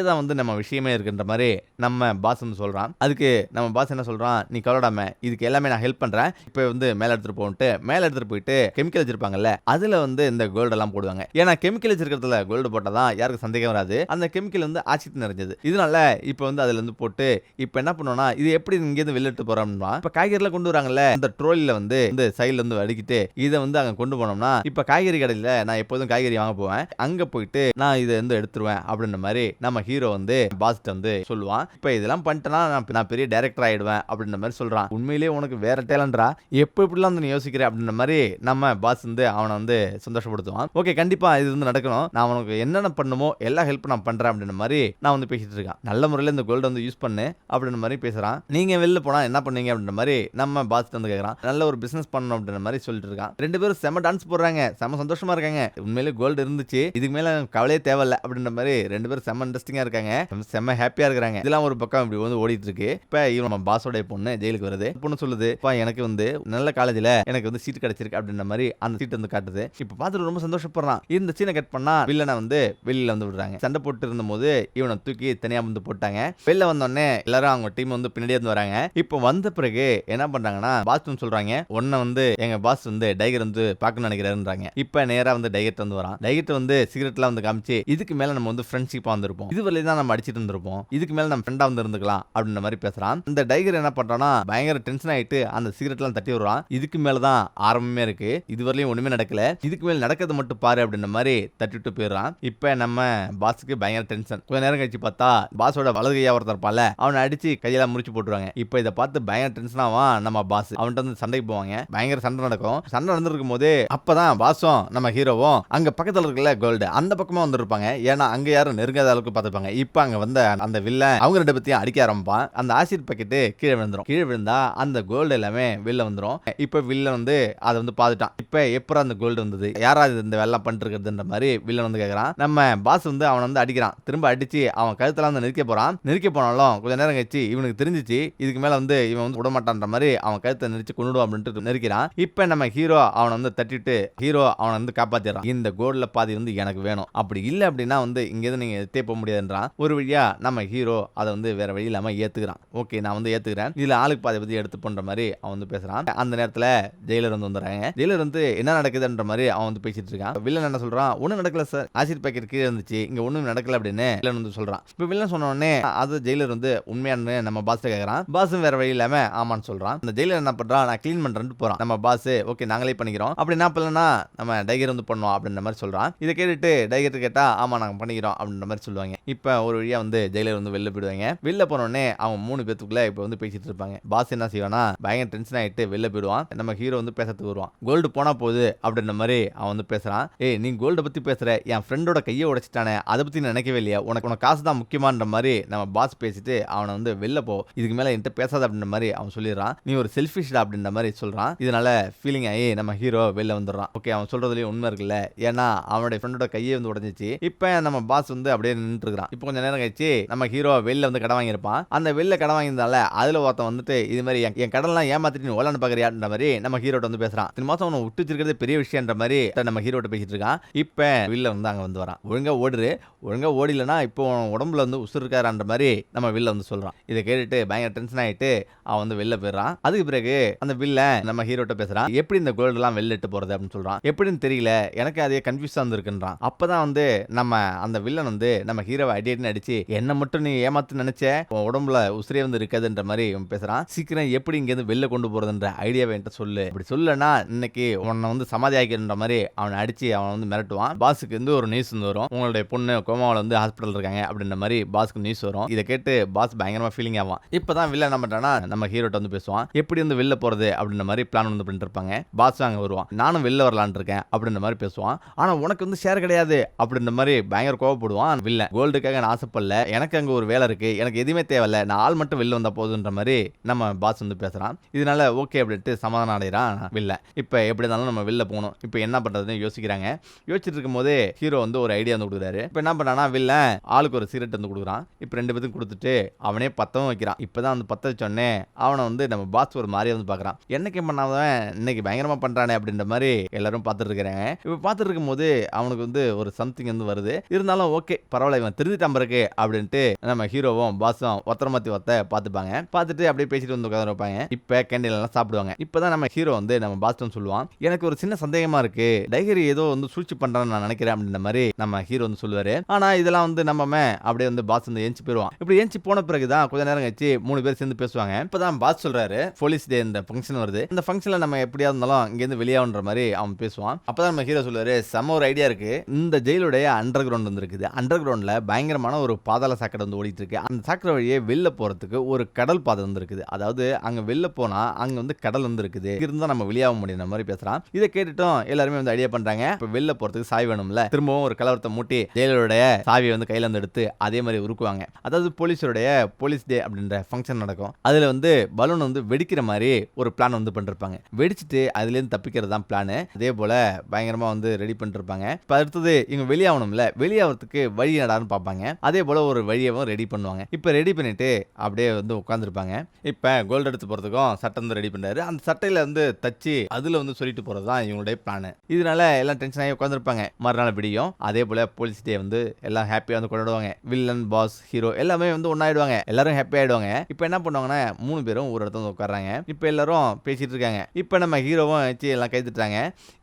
தான் வந்து நம்ம விஷயமே இருக்குன்ற மாதிரி நம்ம பாஸ்ன்னு சொல்கிறான் அதுக்கு நம்ம பாஸ் என்ன சொல்கிறான் நீ கவலைடாம இதுக்கு எல்லாமே நான் ஹெல்ப் பண்றேன். இப்போ வந்து மேலே எடுத்துட்டு போன்ட்டு மேலே எடுத்துட்டு போயிட்டு கெமிக்கல் வச்சிருப்பாங்கல்ல அதுல வந்து இந்த கோல்டு எல்லாம் போடுவாங்க. ஏன்னா கெமிக்கல் வச்சிருக்கிறதுல கோல்டு போட்டாதான் யாருக்கு சந்தேகம் வராது. அந்த கெமிக்கல் வந்து ஆச்சரியத்து நிறைஞ்சது. இதனால இப்போ வந்து அதுல இருந்து போட்டு இப்போ என்ன பண்ணுவோம்னா இது எப்படி இங்க இருந்து போகிறோம்னா இப்போ போறோம்னா இப்ப காய்கறிலாம் கொண்டு வராங்கல்ல அந்த ட்ரோலில வந்து இந்த சைடுல இருந்து அடிக்கிட்டு இதை வந்து அங்க கொண்டு போனோம்னா இப்ப காய்கறி கடையில நான் எப்போதும் காய்கறி வாங்க போவேன். அங்க போயிட்டு நான் இதை வந்து எடுத்துருவேன் அப்படின்ற மாதிரி நம்ம ஹீரோ வந்து பாஸ்ட் வந்து சொல்லுவான். இப்போ இதெல்லாம் பண்ணிட்டேன்னா நான் பெரிய டேரக்டர் ஆயிடுவேன் அப்படின்ற மாதிரி சொல்கிறான் உண்மையிலேயே உனக்கு வேற டேலண்டா எப்போ இப்படிலாம் வந்து நீ யோசிக்கிற அப்படின்ற மாதிரி நம்ம பாஸ் வந்து அவனை வந்து சந்தோஷப்படுத்துவான். ஓகே கண்டிப்பாக இது வந்து நடக்கணும். நான் உனக்கு என்னென்ன பண்ணுமோ எல்லா ஹெல்ப் நான் பண்ணுறேன் அப்படின்ற மாதிரி நான் வந்து பேசிட்டு இருக்கேன். நல்ல முறையில் இந்த கோல்டு வந்து யூஸ் பண்ணு அப்படின்ற மாதிரி பேசுகிறான் நீங்கள் வெளில போனால் என்ன பண்ணீங்க அப்படின்ற மாதிரி நம்ம பாஸ் வந்து கேட்கறான் நல்ல ஒரு பிஸ்னஸ் பண்ணணும் அப்படின்ற மாதிரி சொல்லிட்டு இருக்கான். ரெண்டு பேரும் செம டான்ஸ் போடுறாங்க. செம சந்தோஷமா இருக்காங்க. உண்மையிலே கோல்டு இருந்துச்சு. இதுக்கு மேல கவலையே தேவையில்ல அப்படின்ற மாதிரி ரெண்டு பேரும் செம இன்ட்ரெஸ்டிங்கா இருக்காங்க. செம ஹாப்பியா இருக்கிறாங்க. இதெல்லாம் ஒரு பக்கம் இப்படி வந்து ஓடிட்டு இருக்கு. இப்ப இவன் நம்ம பாஸோடைய பொண்ணு ஜெயிலுக்கு வருது? பொண்ணு சொல்லுது இப்போ எனக்கு வந்து நல்ல காலேஜ்ல எனக்கு வந்து சீட் கிடைச்சிருக்கு அப்படின்ற மாதிரி அந்த சீட் வந்து காட்டுது. இப்ப பார்த்துட்டு ரொம்ப சந்தோஷப்படுறான். இந்த சீனை கட் பண்ணா வில்லனை வந்து வெளியில வந்து விடுறாங்க. சண்டை போட்டு இருந்தபோது இவனை தூக்கி தனியா வந்து போட்டாங்க. வெளில வந்தோடனே எல்லாரும் அவங்க டீம் வந்து பின்னாடியே வந்து வராங்க. இப்போ வந்த பிறகு என்ன பண்றாங்கன்னா பாஸ் சொல்றாங்க. ஒன்ன வந்து எங்க பாஸ் வந்து டைகர் வந்து பார்க்கணும்னு நினைக்கிறாருன்றாங்க. இப்போ நேராக வந்து டைகர்ட் வந்து வரான். டைகர்ட் வந்து சிகரெட்லாம் வந்து காமிச்சு இதுக்கு மேலே நம்ம வந்து ஃப்ரெண்ட்ஷிப்பாக வந்திருப்போம். இது வரையும் தான் நம்ம அடிச்சிட்டு இருந்திருப்போம் இதுக்கு மேலே நம்ம ஃப்ரெண்டா வந்து இருந்துக்கலாம் அப்படின்ற மாதிரி பேசுறான். இந்த டைகர் என்ன பண்ணுறான் பண்றான்னா பயங்கர டென்ஷன் ஆயிட்டு அந்த சிகரெட்லாம் தட்டி விடுறான். இதுக்கு மேலதான் ஆரம்பமே இருக்கு. இது வரையும் ஒண்ணுமே நடக்கல. இதுக்கு மேல நடக்கிறது மட்டும் பாரு அப்படின்ற மாதிரி தட்டிட்டு போயிடுறான். இப்ப நம்ம பாஸுக்கு பயங்கர டென்ஷன் கொஞ்ச நேரம் கழிச்சு பார்த்தா பாஸோட வலதுகையா ஒருத்தர் இருப்பான்ல அவனை அடிச்சு கையெல்லாம் முறிச்சு போட்டுருவாங்க. இப்ப இதை பார்த்து பயங்கர டென்ஷன் ஆவான் நம்ம பாஸ். அவன்கிட்ட வந்து சண்டைக்கு போவாங்க. பயங்கர சண்டை நடக்கும். சண்டை நடந்திருக்கும் போது அப்பதான் பாஸும் நம்ம ஹீரோவும் அங்க பக்கத்துல இருக்குல்ல கோல்டு அந்த பக்கமா வந்திருப்பாங்க. ஏன்னா அங்க யாரும் நெருங்காத அளவுக்கு பார்த்துப்பாங்க. இப்ப அங்க வந்த அந்த வில்ல அவங்க ரெண்டு பத்தியும் அடிக்க ஆரம்பிப்பான். அந்த ஆசிட் பாக்கெட்டு கீழே விழுந்துரும். கீழே விழுந்தா அந்த கோல்டு எல்லாமே வெளில வந்துடும் இப்போ வில்லன் வந்து அதை வந்து பார்த்துட்டான். இப்போ எப்பறம் அந்த கோல்டு வந்தது? யாராவது இந்த வேலை பண்ணிருக்கிறதுன்ற மாதிரி வில்லன் வந்து கேட்குறான் நம்ம பாஸ் வந்து அவனை வந்து அடிக்கிறான். திரும்ப அடிச்சு அவன் கழுத்தெல்லாம் வந்து நெருக்க போறான். நெருக்க போனாலும் கொஞ்ச நேரம் கழிச்சு இவனுக்கு தெரிஞ்சிச்சு இதுக்கு மேல வந்து இவன் வந்து விடமாட்டான்ற மாதிரி அவன் கழுத்தை நெரிச்சு கொண்டுடும் அப்படின்ட்டு நெருக்கிறான். இப்போ நம்ம ஹீரோ அவனை வந்து தட்டிட்டு ஹீரோ அவனை வந்து காப்பாத்திடுறான். இந்த கோல்டில் பாதி வந்து எனக்கு வேணும். அப்படி இல்லை அப்படின்னா வந்து இங்கேருந்து நீங்கள் எத்தே போக முடியாதுன்றான். ஒரு வழியாக நம்ம ஹீரோ அதை வந்து வேற வழி இல்லாமல் ஏற்றுக்கிறான் ஓகே நான் வந்து ஏற்றுக்கிறேன் இதில் ஆளுக்கு பாதி பத்தி எடுத்து பண்ற மாதிரி அவன் வந்து பேசுறான். அந்த நேரத்துல ஜெயிலர் வந்து வந்துடுறாங்க. ஜெயிலர் வந்து என்ன நடக்குதுன்ற மாதிரி அவன் வந்து பேசிட்டு இருக்கான். வில்லன் என்ன சொல்றான்? ஒன்றும் நடக்கல சார். ஆசிட் பேக்கெட் கீழே இருந்துச்சு. இங்க ஒண்ணும் நடக்கல அப்படின்னு வில்லன் வந்து சொல்றான். இப்ப வில்லன் சொன்னோடனே அது ஜெயிலர் வந்து உண்மையானு நம்ம பாஸ் கேக்குறான். பாஸும் வேற வழி இல்லாம ஆமான்னு சொல்றான். அந்த ஜெயிலர் என்ன பண்றான் நான் க்ளீன் பண்றேன்னு போறான். நம்ம பாஸ் ஓகே நாங்களே பண்ணிக்கிறோம். அப்படி என்ன பண்ணலன்னா நம்ம டைகர் வந்து பண்ணுவோம் அப்படின்ற மாதிரி சொல்றான். இதை கேட்டுட்டு டைகர் கேட்டா ஆமா நாங்க பண்ணிக்கிறோம் அப்படின்ற மாதிரி சொல்லுவாங்க. இப்ப ஒரு வழியா வந்து ஜெயிலர் வந்து வெளில போயிடுவாங்க. வெளில போனோடனே அவன் மூணு பேத்துக்குள்ள இப்ப வந்து பேசிட்டு இருப்பாங்க. பாஸ் என்ன செய்வானா பயங்கர டென்ஷன் ஆயிட்டு வெளில போயிடுவான். நம்ம ஹீரோ வந்து பேசுறதுக்கு வருவான். கோல்டு போனா போகுது அப்படின்ற மாதிரி அவன் வந்து பேசுறான். ஏய் நீ கோல்டை பத்தி பேசுற. என் ஃப்ரெண்டோட கையை உடைச்சிட்டானே. அதை பத்தி நினைக்கவே இல்லையா? உனக்கு உனக்கு காசு தான் முக்கியமான்ற மாதிரி நம்ம பாஸ் பேசிட்டு அவனை வந்து வெளில போ. இதுக்கு மேல என்கிட்ட பேசாத அப்படின்ற மாதிரி அவன் சொல்லிடுறான். நீ ஒரு செல்ஃபிஷ்டா அப்படின்ற மாதிரி சொல்றான். இதனால ஃபீலிங் ஆகி நம்ம ஹீரோ வெளில வந்துடுறான். ஓகே அவன் சொல்றதுலயும் உண்மை இருக்குல்ல. ஏன்னா அவனுடைய ஃப்ரெண்டோட கையை வந்து உடஞ்சிச்சு. இப்போ நம்ம பாஸ் வந்து அப்படியே நின்றுட்டு இருக்கான் இப்போ கொஞ்சம் நேரம் கழிச்சு நம்ம ஹீரோ வெளில வந்து கடை வாங்கியிருப்பான். அந்த வெளில கடை வாங்கியிருந்தால அதுல ஒருத்தன் வந்துட்டு இது மாதிரி என் என் கடன்லாம் ஏமாத்திட்டு நீ ஓலான்னு பாக்குறியான்ற மாதிரி நம்ம ஹீரோட்ட வந்து பேசுறான். இந்த மாசம் உன்னை விட்டு வச்சிருக்கிறது பெரிய விஷயம்ன்ற மாதிரி நம்ம ஹீரோட்ட பேசிட்டு இருக்கான். இப்ப வில்ல வந்து அங்க வந்து வரான். ஒழுங்கா ஓடுரு. ஒழுங்கா ஓடிலனா இப்போ உடம்புல வந்து உசுறு இருக்காரான்ற மாதிரி நம்ம வில்ல வந்து சொல்றான். இதை கேட்டுட்டு பயங்கர டென்ஷன் ஆயிட்டு அவன் வந்து வெளில போயிடுறான். அதுக்கு பிறகு அந்த வில்ல நம்ம ஹீரோட்ட பேசுறான். எப்படி இந்த கோல்டு எல்லாம் வெளில போறது அப்படின்னு சொல்றான். எப்படின்னு தெரியல. எனக்கு அதே கன்ஃபியூஸா இருந்திருக்குன்றான். அப்பதான் வந்து நம்ம அந்த வில்லன் வந்து நம்ம ஹீரோவை அடி அடிச்சு என்ன மட்டும் நீ ஏமாத்து நினைச்ச? உன் உடம்புல உசிரே வந்து இருக்காதுன்ற மாதிரி பேச பேசுறான். சீக்கிரம் எப்படி இங்க இருந்து வெளில கொண்டு போறதுன்ற ஐடியாவை என்கிட்ட சொல்லு. இப்படி சொல்லனா இன்னைக்கு உன்னை வந்து சமாதி ஆக்கின்ற மாதிரி அவனை அடிச்சு அவனை வந்து மிரட்டுவான். பாஸுக்கு வந்து ஒரு நியூஸ் வந்து வரும். உங்களுடைய பொண்ணு கோமாவில் வந்து ஹாஸ்பிட்டல் இருக்காங்க அப்படின்ற மாதிரி பாஸ்க்கு நியூஸ் வரும். இதை கேட்டு பாஸ் பயங்கரமா ஃபீலிங் ஆவான். இப்பதான் வில்ல என்ன பண்றானா நம்ம ஹீரோட்ட வந்து பேசுவான். எப்படி வந்து வெளில போறது அப்படின்ற மாதிரி பிளான் வந்து பண்ணிட்டு இருப்பாங்க. பாஸ் அங்க வருவான். நானும் வெளில வரலான்னு இருக்கேன் அப்படின்ற மாதிரி பேசுவான். ஆனா உனக்கு வந்து ஷேர் கிடையாது அப்படின்ற மாதிரி பயங்கர கோவப்படுவான் வில்ல கோல்டுக்காக நான் ஆசைப்படல. எனக்கு அங்க ஒரு வேலை இருக்கு. எனக்கு எதுவுமே தேவையில்ல. நான் ஆள் மட்டும் வெளில வந்தால் போதுன்ற மாதிரி நம்ம பாஸ் வந்து பேசுறான். இதனால ஓகே அப்படின்ட்டு சமாதானம் அடைகிறான் வில்ல. இப்போ எப்படி இருந்தாலும் நம்ம வெளில போகணும். இப்போ என்ன பண்றதுன்னு யோசிக்கிறாங்க. யோசிச்சுட்டு இருக்கும்போது ஹீரோ வந்து ஒரு ஐடியா வந்து கொடுக்குறாரு. இப்போ என்ன பண்ணானா வில்ல ஆளுக்கு ஒரு சிகரெட் வந்து கொடுக்குறான். இப்போ ரெண்டு பேத்துக்கும் கொடுத்துட்டு அவனே பத்தவும் வைக்கிறான். இப்போதான் வந்து பத்த வச்சோடனே அவனை வந்து நம்ம பாஸ் ஒரு மாதிரியே வந்து பார்க்குறான் என்னைக்கு பண்ணாதவன் இன்னைக்கு பயங்கரமா பண்றானே அப்படின்ற மாதிரி எல்லாரும் பார்த்துட்டு இருக்கிறாங்க. இப்போ பார்த்துட்டு இருக்கும்போது அவனுக்கு வந்து ஒரு சம்திங் வந்து வருது. இருந்தாலும் ஓகே பரவாயில்ல இவன் திருந்திட்டான் பிறகு அப்படின்ட்டு நம்ம ஹீரோவும் பாஸும் ஒத்தர மாத்தி ஒத்த பார்த்துப்பாங்க. பார்த்துட்டு அப்படியே பேசிட்டு வந்து உட்காந்து வைப்பாங்க இப்போ கேண்டீன்ல எல்லாம் சாப்பிடுவாங்க. இப்பதான் நம்ம ஹீரோ வந்து நம்ம பாஸ்டன் சொல்லுவான். எனக்கு ஒரு சின்ன சந்தேகமா இருக்கு. டைகரி ஏதோ வந்து சூழ்ச்சி பண்றான்னு நான் நினைக்கிறேன் அப்படின்ற மாதிரி நம்ம ஹீரோ வந்து சொல்லுவாரு. ஆனா இதெல்லாம் வந்து நம்ம அப்படியே வந்து பாஸ் வந்து ஏஞ்சி போயிடுவான் இப்படி ஏஞ்சி போன பிறகுதான் கொஞ்ச நேரம் கழிச்சு மூணு பேர் சேர்ந்து பேசுவாங்க. இப்பதான் பாஸ் சொல்றாரு போலீஸ் டே இந்த ஃபங்க்ஷன் வருது. இந்த ஃபங்க்ஷன்ல நம்ம எப்படியா இருந்தாலும் இங்கேருந்து வெளியாகுன்ற மாதிரி அவன் பேசுவான். அப்பதான் நம்ம ஹீரோ சொல்லுவாரு செம ஒரு ஐடியா இருக்கு. இந்த ஜெயிலுடைய அண்டர் கிரவுண்ட் வந்து இருக்குது அண்டர் கிரவுண்ட்ல பயங்கரமான ஒரு பாதாள சாக்கடை வந்து ஓடிட்டு இருக்கு. அந்த சாக்கடை வழியே வெளில போறதுக்கு ஒரு கடல் பாதை வந்து இருக்குது இருக்குது. அதாவது அங்க வெளில போனா அங்க வந்து கடல் வந்து இருக்குது. இருந்தா நம்ம வெளியாக முடியும் மாதிரி பேசுறான். இதை கேட்டுட்டும் எல்லாருமே வந்து ஐடியா பண்றாங்க. இப்ப வெளில போறதுக்கு சாவி வேணும்ல. திரும்பவும் ஒரு கலவரத்தை மூட்டி ஜெயிலருடைய சாவியை வந்து கையில வந்து எடுத்து அதே மாதிரி உருக்குவாங்க. அதாவது போலீஸருடைய போலீஸ் டே அப்படின்ற ஃபங்க்ஷன் நடக்கும். அதுல வந்து பலூன் வந்து வெடிக்கிற மாதிரி ஒரு பிளான் வந்து பண்ணிருப்பாங்க. வெடிச்சிட்டு அதுலேருந்து தப்பிக்கிறது தான் பிளானு அதே போல பயங்கரமா வந்து ரெடி பண்ணிருப்பாங்க. இப்போ அடுத்தது இவங்க வெளியாகணும்ல வெளியாகிறதுக்கு வழி நடான்னு பார்ப்பாங்க. அதே போல ஒரு வழியவும் ரெடி பண்ணுவாங்க. இப்போ ரெடி பண்ணிட்டு அப்படியே வந்து உட்காந்துருப்பாங்க இப்போ கோல்டு எடுத்து போகிறதுக்கும் சட்டை வந்து ரெடி பண்ணுறாரு அந்த சட்டையில் வந்து தச்சு அதில் வந்து சொல்லிட்டு போகிறது தான் இவங்களுடைய பிளான் இதனால எல்லாம் டென்ஷன் ஆகி உட்காந்துருப்பாங்க மறுநாள் விடியும். அதே போல் போலீஸ் டே வந்து எல்லாம் ஹாப்பியாக வந்து கொண்டாடுவாங்க. வில்லன் பாஸ் ஹீரோ எல்லாமே வந்து ஒன்றாயிடுவாங்க எல்லாரும் ஹாப்பி ஆகிடுவாங்க இப்போ என்ன பண்ணுவாங்கன்னா மூணு பேரும் ஒரு இடத்துல வந்து உட்காராங்க இப்போ எல்லாரும் பேசிகிட்டு இருக்காங்க. இப்போ நம்ம ஹீரோவும் வச்சு எல்லாம் கைத்துட்டாங்க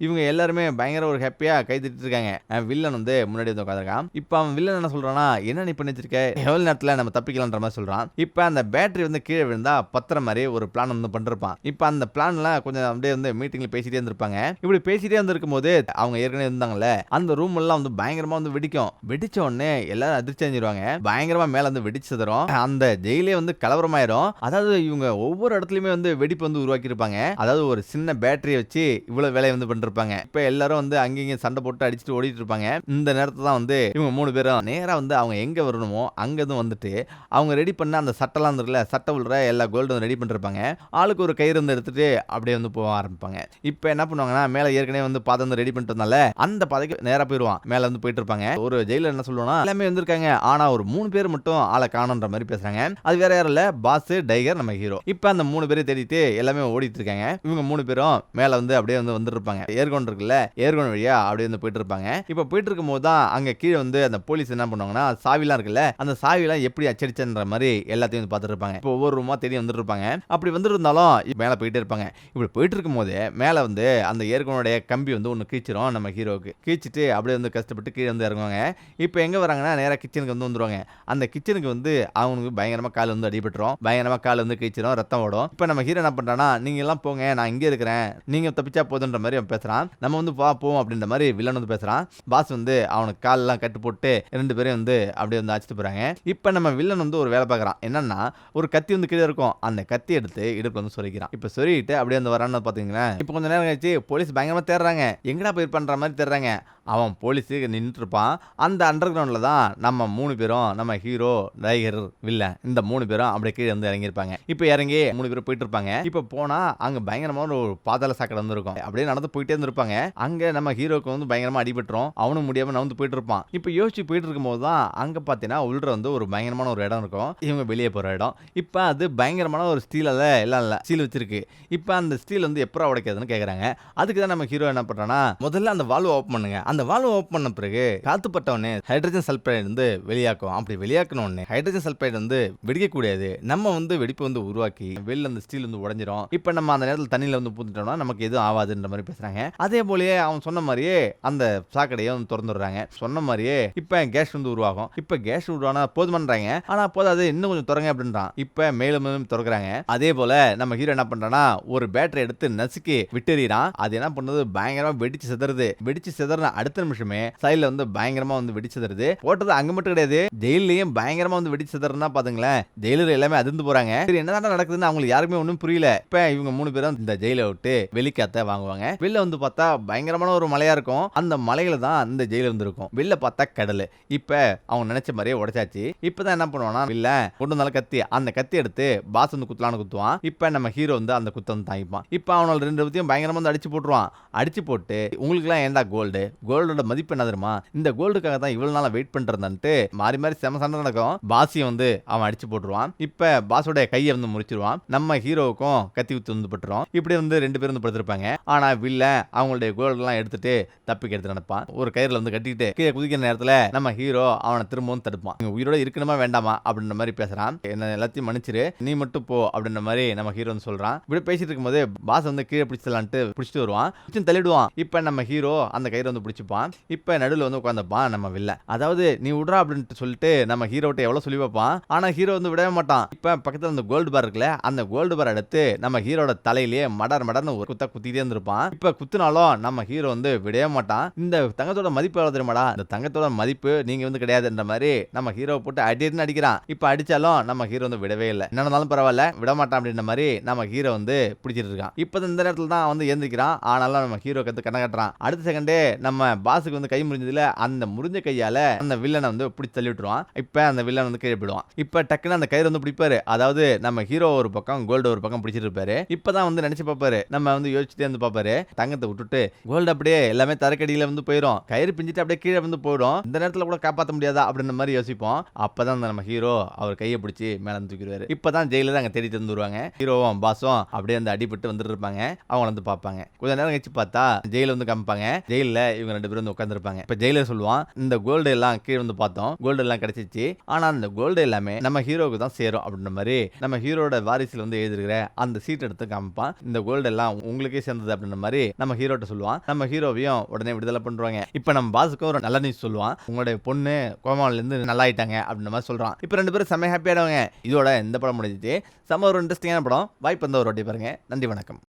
இவங்க எல்லாருமே பயங்கர ஒரு ஹாப்பியாக கை இருக்காங்க. வில்லன் வந்து முன்னாடி வந்து உட்காந்துருக்கான் இப்போ அவன் வில்லன் என்ன சொல்கிறான்னா என்ன நீ பண்ணி வச்சிருக்க எவ்வளோ நேரத்தில் நம்ம தப்பிக்கலான்ற மாதிரி சொல்கிறான் இப்போ அந்த பேட்டரி வந்து கீழே விழுந்தா பத்திர மாதிரி ஒரு பிளான் வந்து பண்ணிருப்பான். இப்போ அந்த பிளான்லாம் கொஞ்சம் அப்படியே வந்து மீட்டிங்ல பேசிட்டே இருந்திருப்பாங்க. இப்படி பேசிட்டே இருந்திருக்கும் போது அவங்க ஏற்கனவே இருந்தாங்கல்ல அந்த ரூம் எல்லாம் வந்து பயங்கரமா வந்து வெடிக்கும். வெடிச்ச உடனே எல்லாரும் அதிர்ச்சி அடைஞ்சிருவாங்க. பயங்கரமா மேல வந்து வெடிச்சு தரும் அந்த ஜெயிலே வந்து கலவரமாயிரும். அதாவது இவங்க ஒவ்வொரு இடத்துலயுமே வந்து வெடிப்பு வந்து உருவாக்கி இருப்பாங்க அதாவது ஒரு சின்ன பேட்டரியை வச்சு இவ்வளவு வேலையை வந்து பண்ணிருப்பாங்க. இப்ப எல்லாரும் வந்து அங்கேயும் சண்டை போட்டு அடிச்சுட்டு ஓடிட்டு இருப்பாங்க. இந்த நேரத்தை தான் வந்து இவங்க மூணு பேரும் நேரா வந்து அவங்க எங்க வரணுமோ அங்க வந்துட்டு அவங்க ரெடி பண்ண அந்த சட்டெல்லாம் இருக்குல்ல சட்டை உள்ள எல்லா கோல்டும் ரெடி பண்ணிருப்பாங்க. ஆளுக்கு ஒரு கயிறு வந்து எடுத்துட்டு அப்படியே வந்து போக ஆரம்பிப்பாங்க. இப்போ என்ன பண்ணுவாங்கன்னா மேலே ஏற்கனவே வந்து பாதை வந்து ரெடி பண்ணிட்டதுனால அந்த பாதைக்கு நேராக போயிடுவான். மேலே வந்து போயிட்டு இருப்பாங்க. ஒரு ஜெயிலில் என்ன சொல்லுவோம்னா எல்லாமே வந்திருக்காங்க. ஆனால் ஒரு மூணு பேர் மட்டும் ஆளை காணுன்ற மாதிரி பேசுறாங்க. அது வேற யாரும் இல்லை. பாஸ் டைகர் நம்ம ஹீரோ இப்போ அந்த மூணு பேரை தேடிட்டு எல்லாமே ஓடிட்டு இருக்காங்க. இவங்க மூணு பேரும் மேலே வந்து அப்படியே வந்து வந்துருப்பாங்க. ஏர்கோன் இருக்குல்ல ஏர்கோன் வழியா அப்படியே வந்து போயிட்டு இருப்பாங்க. இப்போ போயிட்டு இருக்கும் போது தான் அங்க கீழே வந்து அந்த போலீஸ் என்ன பண்ணுவாங்கன்னா சாவிலாம் இருக்குல்ல அந்த சாவிலாம் எப்படி அச்சடிச்சன்ற மாதிரி எல்லாத்தையும் வந்து பார்த்துட்டு இருப்பாங்க. இப்போ ஒவ்வொரு ரூமா தேடி வந்துட்டு இருப்பாங்க அப்படி வந்துட்டு இருந்தாலும் மேல போயிட்டே இருப்பாங்க. இப்படி போயிட்டு இருக்கும் போது மேல வந்து அந்த ஏர்கனுடைய கம்பி வந்து ஒன்று கீச்சிரும் நம்ம ஹீரோவுக்கு. கீச்சிட்டு அப்படியே வந்து கஷ்டப்பட்டு கீழே வந்து இறங்குவாங்க. இப்போ எங்க வராங்கன்னா நேரா கிச்சனுக்கு வந்து வந்துருவாங்க. அந்த கிச்சனுக்கு வந்து அவனுக்கு பயங்கரமா கால் வந்து அடிபட்டுரும். பயங்கரமா கால் வந்து கீச்சிரும் ரத்தம் ஓடும். இப்போ நம்ம ஹீரோ என்ன பண்ணுறான்னா நீங்க எல்லாம் போங்க நான் இங்கே இருக்கிறேன். நீங்க தப்பிச்சா போதுன்ற மாதிரி அவன் பேசுறான். நம்ம வந்து பா போவோம் அப்படின்ற மாதிரி வில்லன் வந்து பேசுறான். பாஸ் வந்து அவனுக்கு காலெல்லாம் கட்டு போட்டு ரெண்டு பேரும் வந்து அப்படியே வந்து அழைச்சிட்டு போறாங்க. இப்போ நம்ம வில்லன் வந்து ஒரு வேலை பார்க்குறான். என்னன்னா ஒரு கத்தி வந்து கீழே இருக்கும் அந்த கத்தி எடுத்து இடுப்புல வந்து சொல்லிக்கிறான் இப்போ சொருகிட்டு அப்படியே அந்த வரான்னு பார்த்தீங்கன்னா இப்போ கொஞ்ச நேரம் கழிச்சு போலீஸ் பயங்கரமா தேடுறாங்க. எங்கடா போய் பண்ற மாதிரி தேடுறாங்க. அவன் போலீஸுக்கு நின்றுட்டுருப்பான். அந்த அண்டர் கிரவுண்டில் தான் நம்ம மூணு பேரும் நம்ம ஹீரோ டைகர் வில்லன் இந்த மூணு பேரும் அப்படியே கீழே வந்து இறங்கியிருப்பாங்க. இப்போ இறங்கி மூணு பேரும் போயிட்டு இருப்பாங்க இப்போ போனால் அங்கே பயங்கரமான ஒரு பாதாள சாக்கடை வந்து இருக்கும் அப்படியே நடந்து போயிட்டே இருந்திருப்பாங்க. அங்கே நம்ம ஹீரோக்கு வந்து பயங்கரமாக அடிபட்டுரும். அவனும் முடியாமல் நவுந்து போயிட்டு இருப்பான் இப்போ யோசிச்சு போயிட்டு இருக்கும்போது தான் அங்கே பார்த்தீங்கன்னா உள்ள வந்து ஒரு பயங்கரமான ஒரு இடம் இருக்கும். இவங்க வெளியே போகிற இடம். இப்போ அது பயங்கரமான ஒரு ஸ்டீலால எல்லாம் இல்லை. ஸ்டீல் வச்சிருக்கு. இப்போ அந்த ஸ்டீல் வந்து எப்போ உடைக்கிறதுன்னு கேட்குறாங்க அதுக்கு தான் நம்ம ஹீரோ என்ன பண்ணுறான்னா முதல்ல அந்த வால்வை ஓப்பன் பண்ணுங்க. அந்த அந்த வால்வு ஓப்பன் பண்ண பிறகு காத்துப்பட்டவனே ஹைட்ரஜன் சல்பைடு வந்து வெளியாக்கும். அப்படி வெளியாக்கணும்னு ஹைட்ரஜன் சல்பைடு வந்து வெடிக்கக்கூடாது நம்ம வந்து வெடிப்பு வந்து உருவாக்கி வெளில அந்த ஸ்டீல் வந்து உடஞ்சிரும். இப்போ நம்ம அந்த நேரத்தில் தண்ணியில் வந்து பூந்துட்டோம்னா நமக்கு எதுவும் ஆகாதுன்ற மாதிரி பேசுறாங்க. அதே போலயே அவன் சொன்ன மாதிரியே அந்த சாக்கடையை வந்து திறந்துடுறாங்க. சொன்ன மாதிரியே இப்போ கேஸ் வந்து உருவாகும். இப்போ கேஸ் உருவானா போதுமன்றாங்க. ஆனா போதாது இன்னும் கொஞ்சம் திறங்க அப்படின்றான். இப்போ மேலும் மேலும் திறக்கிறாங்க. அதே போல நம்ம ஹீரோ என்ன பண்றான்னா ஒரு பேட்டரி எடுத்து நசுக்கி விட்டுறான் அது என்ன பண்ணுது? பயங்கரமா வெடிச்சு சிதறது. வெடிச்சு சிதறின அடுத்த நிமிஷமே சைடுல வந்து பயங்கரமா வந்து வெடிச்சு தருது போட்டது அங்க மட்டும் கிடையாது. ஜெயிலையும் பயங்கரமா வந்து வெடிச்சு சிதறனா பாத்துங்களேன். ஜெயிலர் எல்லாமே அதிர்ந்து போறாங்க. சரி என்னதான் நடக்குதுன்னு அவங்களுக்கு யாருக்குமே ஒன்றும் புரியல. இப்ப இவங்க மூணு பேரும் இந்த ஜெயிலை விட்டு வெளிக்காத்த வாங்குவாங்க. வெளில வந்து பார்த்தா பயங்கரமான ஒரு மலையா இருக்கும். அந்த மலையில தான் அந்த ஜெயில வந்து இருக்கும் வெளில பார்த்தா கடல். இப்ப அவங்க நினைச்ச மாதிரியே உடைச்சாச்சு. இப்பதான் என்ன பண்ணுவானா இல்ல கொண்டு வந்தாலும் கத்தி. அந்த கத்தி எடுத்து பாஸ் வந்து குத்தலான்னு குத்துவான். இப்ப நம்ம ஹீரோ வந்து அந்த குத்த வந்து தாங்கிப்பான். இப்ப அவனோட ரெண்டு பத்தியும் பயங்கரமா வந்து அடிச்சு போட்டுருவான். அடிச்சு போட்டு உங்களுக்குலாம் ஏன்டா கோல்டு? கோல்டோட மதிப்பு என்ன தெரியுமா? இந்த கோல்டுக்காக தான் இவ்வளவு நாளா வெயிட் பண்றதுன்ட்டு மாறி மாறி செம சண்டை நடக்கும். பாசியை வந்து அவன் அடிச்சு போட்டுருவான். இப்ப பாஸோட கையை வந்து முறிச்சிருவான். நம்ம ஹீரோவுக்கும் கத்தி குத்து வந்து பட்டுரும். இப்படி வந்து ரெண்டு பேரும் வந்து படுத்திருப்பாங்க. ஆனா வில்ல அவங்களுடைய கோல்டு எல்லாம் எடுத்துட்டு தப்பிக்க எடுத்து நடப்பான். ஒரு கயிறுல வந்து கட்டிட்டு கீழே குதிக்கிற நேரத்துல நம்ம ஹீரோ அவனை திரும்பவும் தடுப்பான். உயிரோட இருக்கணுமா வேண்டாமா அப்படின்ற மாதிரி பேசுறான். என்ன எல்லாத்தையும் மன்னிச்சிரு. நீ மட்டும் போ அப்படின்ற மாதிரி நம்ம ஹீரோ வந்து சொல்றான். இப்படி பேசிட்டு இருக்கும்போது பாஸ் வந்து கீழே பிடிச்சலான்ட்டு பிடிச்சிட்டு வருவான். பிடிச்சு தள்ளிடுவான். இப்ப நம்ம ஹீரோ அந்த கயிறு வந்து வச்சுப்பான் இப்ப நடுவில் வந்து உட்காந்துப்பான் நம்ம வில்ல. அதாவது நீ விடுறா அப்படின்ட்டு சொல்லிட்டு நம்ம ஹீரோட்ட எவ்வளவு சொல்லி வைப்பான்? ஆனா ஹீரோ வந்து விடவே மாட்டான். இப்ப பக்கத்துல அந்த கோல்டு பார் இருக்குல்ல அந்த கோல்டு பார் எடுத்து நம்ம ஹீரோட தலையிலேயே மடர் மடர்னு ஒரு குத்தா குத்திட்டே இருந்திருப்பான். இப்ப குத்துனாலும் நம்ம ஹீரோ வந்து விடவே மாட்டான். இந்த தங்கத்தோட மதிப்பு எவ்வளவு தெரியுமாடா? இந்த தங்கத்தோட மதிப்பு நீங்க வந்து கிடையாதுன்ற மாதிரி நம்ம ஹீரோ போட்டு அடின்னு அடிக்கிறான். இப்ப அடிச்சாலும் நம்ம ஹீரோ வந்து விடவே இல்லை. என்ன இருந்தாலும் பரவாயில்ல விட மாட்டான் அப்படின்ற மாதிரி நம்ம ஹீரோ வந்து பிடிச்சிட்டு இருக்கான். இப்ப இந்த நேரத்துல தான் வந்து எழுந்திருக்கிறான் ஆனாலும் நம்ம ஹீரோ வந்து கண்ண கட்டுறான். அடுத்த செகண்டே நம்ம பாஸுக்கு வந்து கை முறிஞ்சதுல அந்த முறிஞ்ச கையால அந்த வில்லனை வந்து பிடிச்சி தள்ளி விட்டுருவான். இப்ப அந்த வில்லன் வந்து கீழே போயிடுவான். இப்ப டக்குன்னு அந்த கயிறு வந்து பிடிப்பாரு. அதாவது நம்ம ஹீரோ ஒரு பக்கம் கோல்டு ஒரு பக்கம் பிடிச்சிட்டு இருப்பாரு. இப்பதான் வந்து நினைச்சு பார்ப்பாரு. நம்ம வந்து யோசிச்சுட்டே வந்து பார்ப்பாரு. தங்கத்தை விட்டுட்டு கோல்டு அப்படியே எல்லாமே தரக்கடியில் வந்து போயிடும் கயிறு பிஞ்சிட்டு அப்படியே கீழே வந்து போயிடும். இந்த நேரத்தில் கூட காப்பாற்ற முடியாதா அப்படின்ற மாதிரி யோசிப்போம். அப்பதான் அந்த நம்ம ஹீரோ அவர் கையை பிடிச்சி மேலே வந்து தூக்கிடுவாரு. இப்பதான் ஜெயிலில் அங்கே தேடி தந்து வருவாங்க. ஹீரோவும் பாஸும் அப்படியே அந்த அடிபட்டு வந்துட்டு இருப்பாங்க. அவங்க வந்து பார்ப்பாங்க. கொஞ்ச நேரம் கழிச்சு பார்த்தா ஜெயில வந்து காமிப்பாங்க. ஜெயிலில் இவங்க ரெண்டு பேரும் வந்து உட்காந்துருப்பாங்க இப்போ ஜெயிலர் சொல்லுவான் இந்த கோல்டு எல்லாம் கீழே வந்து பார்த்தோம் கோல்டு எல்லாம் கிடைச்சிச்சு ஆனால் அந்த கோல்டு எல்லாமே நம்ம ஹீரோவுக்கு தான் சேரும் அப்படின்ற மாதிரி நம்ம ஹீரோட வாரிசில் வந்து எழுதிருக்கிற அந்த சீட் எடுத்து காமிப்பான். இந்த கோல்டு எல்லாம் உங்களுக்கே சேர்ந்தது அப்படின்ற மாதிரி நம்ம ஹீரோட்ட சொல்லுவான். நம்ம ஹீரோவையும் உடனே விடுதலை பண்ணுவாங்க. இப்போ நம்ம பாஸுக்கு ஒரு நல்ல நியூஸ் சொல்லுவான். உங்களுடைய பொண்ணு கோமாவிலேருந்து நல்லா ஆயிட்டாங்க அப்படின்ற மாதிரி சொல்கிறான் இப்போ ரெண்டு பேரும் செம்ம ஹாப்பியாகிடுவாங்க இதோட இந்த படம் முடிஞ்சிச்சு. செம்ம ஒரு இன்ட்ரெஸ்டிங்கான படம். வாய்ப்பு வந்த ஒரு வாட்டி பாருங்க. நன்றி வணக்கம்.